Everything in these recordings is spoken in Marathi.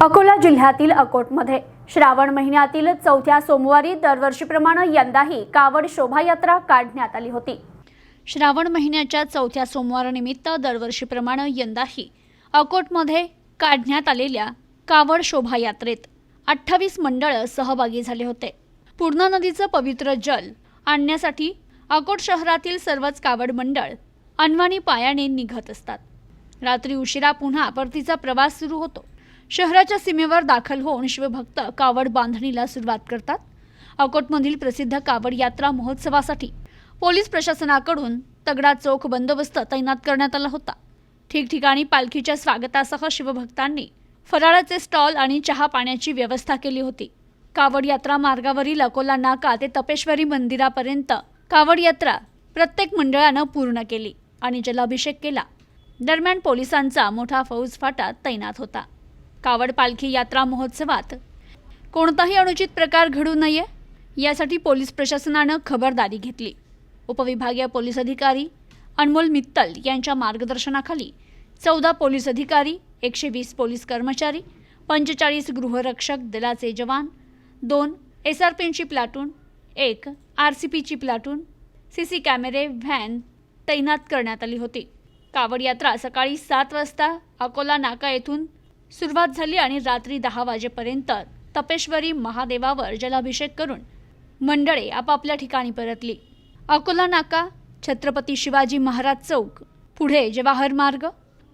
अकोला जिल्ह्यातील अकोटमध्ये श्रावण महिन्यातील चौथ्या सोमवारी दरवर्षीप्रमाणे यंदाही कावड शोभायात्रा काढण्यात आली होती. श्रावण महिन्याच्या चौथ्या सोमवारानिमित्त दरवर्षीप्रमाणे यंदाही अकोटमध्ये काढण्यात आलेल्या कावड शोभायात्रेत अठ्ठावीस मंडळं सहभागी झाले होते. पूर्णा नदीचं पवित्र जल आणण्यासाठी अकोट शहरातील सर्वच कावड मंडळ अनवाणी पायाने निघत असतात. रात्री उशिरा पुन्हा परतीचा प्रवास सुरू होतो. शहराच्या सीमेवर दाखल होऊन शिवभक्त कावड बांधणीला सुरुवात करतात. अकोटमधील प्रसिद्ध कावड यात्रा महोत्सवासाठी पोलीस प्रशासनाकडून तगडा चोख बंदोबस्त तैनात करण्यात आला होता. ठिकठिकाणी पालखीच्या स्वागतासह शिवभक्तांनी फराळाचे स्टॉल आणि चहा पाण्याची व्यवस्था केली होती. कावड यात्रा मार्गावरील अकोला नाका ते तपेश्वरी मंदिरापर्यंत कावड यात्रा प्रत्येक मंडळानं पूर्ण केली आणि जलाभिषेक केला. दरम्यान पोलिसांचा मोठा फौज फाटा तैनात होता. कावड पालखी यात्रा महोत्सवात कोणताही अनुचित प्रकार घडू नये यासाठी पोलीस प्रशासनानं खबरदारी घेतली. उपविभागीय पोलीस अधिकारी अनमोल मित्तल यांच्या मार्गदर्शनाखाली चौदा पोलीस अधिकारी एकशे वीस पोलीस कर्मचारी पंचेचाळीस गृहरक्षक दलाचे जवान दोन एस आर पीची प्लाटून एक आर सी पीची प्लाटून सी सी कॅमेरे व्हॅन तैनात करण्यात आली होती. कावड यात्रा सकाळी सात वाजता अकोला नाका येथून सुरुवात झाली आणि रात्री दहा वाजेपर्यंत तपेश्वरी महादेवावर जलाभिषेक करून मंडळे आपापल्या ठिकाणी परतली. अकोला नाका छत्रपती शिवाजी महाराज चौक पुढे जवाहर मार्ग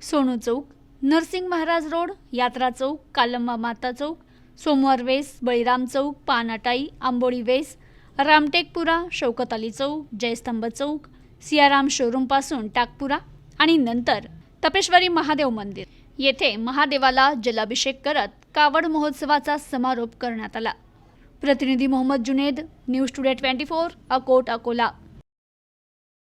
सोनू चौक नरसिंग महाराज रोड यात्रा चौक कालम्मा माता चौक सोमवार वेस बळीराम चौक पानाटाई आंबोळी वेस रामटेकपुरा शौकत अली चौक जयस्तंभ चौक सियाराम शोरूमपासून टाकपुरा आणि नंतर तपेश्वरी महादेव मंदिर. येथे महादेवाला जलाभिषेक करत कावड महोत्सवाचा समारोप करण्यात आला. प्रतिनिधी Mohammad Juned news today twenty four Akot Akola.